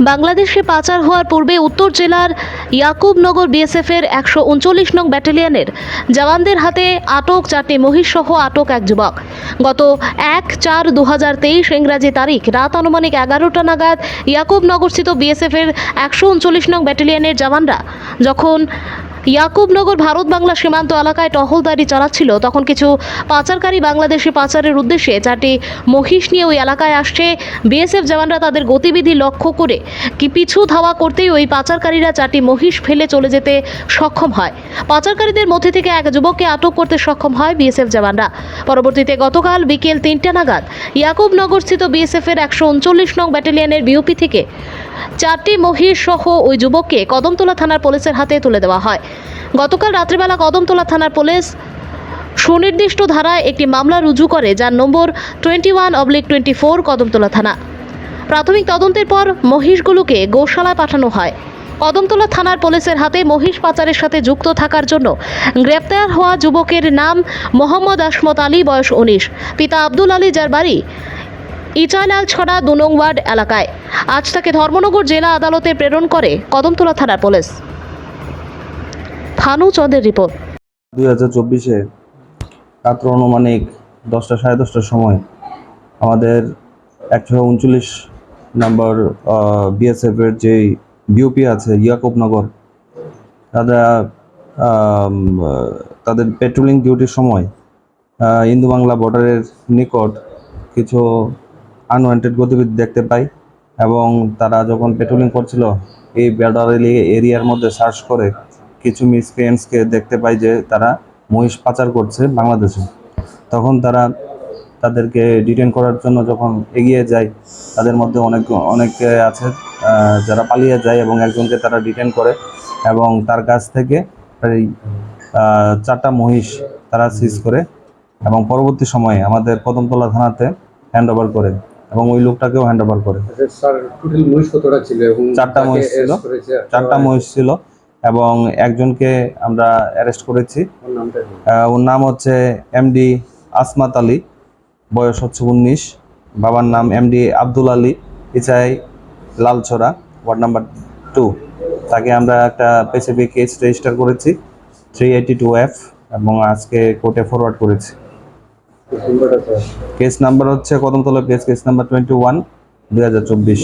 বাংলাদেশে পাচার হওয়ার পূর্বে উত্তর জেলার ইয়াকুবনগর বিএসএফ এর একশো উনচল্লিশ নং ব্যাটালিয়নের জওয়ানদের হাতে আটক চারটি মহিষসহ আটক এক যুবক। গত এক চার দু হাজার তেইশ ইংরাজি তারিখ রাত আনুমানিক এগারোটা নাগাদ ইয়াকুবনগরস্থিত বিএসএফ এর একশো উনচল্লিশ নং ব্যাটালিয়নের জওয়ানরা যখন ইয়াকুবনগর ভারত বাংলা সীমান্ত এলাকায় টহলদারি চালাচ্ছিল। তখন কিছু পাচারকারী বাংলাদেশি পাচারের উদ্দেশ্যে চারটি মহিষ নিয়ে ওই এলাকায় আসছে। বিএসএফ জওয়ানরা তাদের গতিবিধি লক্ষ্য করে কি পিছু ধাওয়া করতেই ওই পাচারকারীরা চারটি মহিষ ফেলে চলে যেতে সক্ষম হয়। পাচারকারীদের মধ্যে থেকে এক যুবককে আটক করতে সক্ষম হয় বিএসএফ জওয়ানরা। পরবর্তীতে গতকাল বিকেল তিনটা নাগাদ ইয়াকুবনগরস্থিত বিএসএফ এর একশো উনচল্লিশ নং ব্যাটালিয়নের বিওপি থেকে চারটি মহিষ সহ ওই যুবককে কদমতলা থানার পুলিশের হাতে তুলে দেওয়া হয়। গতকাল রাত্রিবেলা কদমতলা থানার পুলিশ সুনির্দিষ্ট ধারায় একটি মামলা রুজু করে, যার নম্বর twenty one oblique twenty four Kadamtala থানা। প্রাথমিক তদন্তের পর মহিষগুলোকে গোশালায় পাঠানো হয়। কদমতলা থানার পুলিশের হাতে মহিষ পাচারের সাথে যুক্ত থাকার জন্য গ্রেপ্তার হওয়া যুবকের নাম মোহাম্মদ আসমত আলী, বয়স উনিশ। পিতা আব্দুল আলী, যার বাড়ি ইচালাল ছড়া দু নং ওয়ার্ড এলাকায়। আজ তাকে ধর্মনগর জেলা আদালতে প্রেরণ করে কদমতলা থানার পুলিশ। থানু চন্দের রিপোর্ট। দুই হাজার চব্বিশে রাত্র অনুমানিক দশটা সাড়ে দশটার সময় আমাদের একশো উনচল্লিশ নম্বর বিএসএফ এর যে বিওপি আছে, ইয়াকুবনগর, তারা তাদের পেট্রোলিং ডিউটির সময় ইন্দু বাংলা বর্ডারের নিকট কিছু আনওয়ান্টেড গতিবিধি দেখতে পাই এবং তারা যখন পেট্রোলিং করছিল, এই বর্ডার এরিয়ার মধ্যে সার্চ করে কিছু মিসক্রিয়েন্টসকে দেখতে পাই যে তারা মহিষ পাচার করছে বাংলাদেশে। তখন তারা তাদেরকে ডিটেন করার জন্য যখন এগিয়ে যায় তাদের মধ্যে অনেক অনেকে আছে যারা পালিয়ে যায় এবং একজনকে তারা ডিটেন করে এবং তার কাছ থেকে প্রায় চারটা মহিষ তারা সিজ করে এবং পরবর্তী সময়ে আমাদের কদমতলা থানাতে হ্যান্ড ওভার করে এবং ওই লোকটাকেও হ্যান্ড ওভার করে। আচ্ছা, চারটা মহিষ ছিল। চারটা মহিষ ছিল। এবং একজনকে আমরা অ্যারেস্ট করেছি। ওর নাম হচ্ছে এমডি আসমাত আলী বয়স হচ্ছে উনিশ। বাবার নাম MD Abdul Ali Ichai Lalchhara ward number two তাকে আমরা একটা স্পেসিফিক কেস রেজিস্টার করেছি থ্রি এইটি টু এফ এবং আজকে কোর্টে ফরওয়ার্ড করেছি। কেস নাম্বার হচ্ছে Kadamtala case case number twenty one দুই হাজার চব্বিশ।